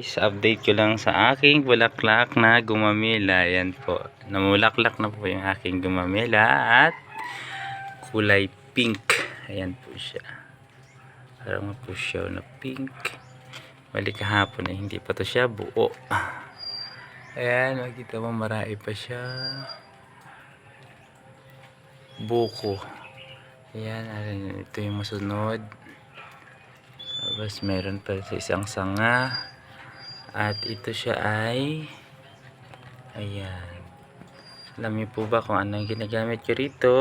Is update ko lang sa aking bulaklak na gumamela. Ayan po. Namulaklak na po yung aking gumamela at kulay pink. Ayan po siya. Parang po siya na pink. Bali kahapon eh, hindi pa to siya buo. Ayan, makita mo marami pa siya. Buko. Ayan, ayan, ito yung masunod. Tapos meron pa sa isang sanga. At ito siya ay ayan. Alam niyo po ba kung ano yung ginagamit ko rito?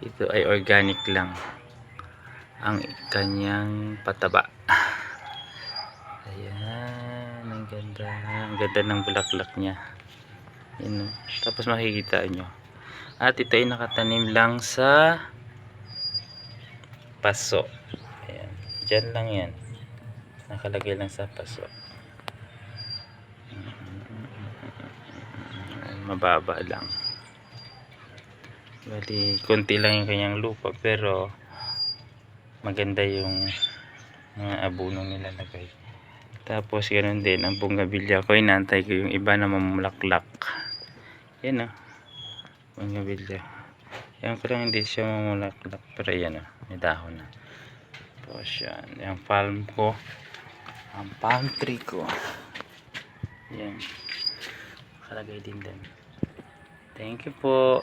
Ito ay organic lang. Ang kanyang pataba. Ayan, ang ganda. Ang ganda ng bulaklak niya. Oh. Tapos makikita nyo. At ito ay nakatanim lang sa paso. Ayan. Diyan lang yan. Nakalagay lang sa paso. Ayan, Mababa lang. Bali, konti lang yung kanyang lupa pero maganda yung mga abono nilalagay. Tapos ganoon din ang bunggabilya ko inantay ko yung iba na mamulaklak. Yan oh. Bunggabilya. Yan ko lang hindi siya mamulaklak pero yan oh. May dahon na. Tapos yan. Yung palm ko. Ang palm tree ko. Yan. Nakalagay din din. Thank you po.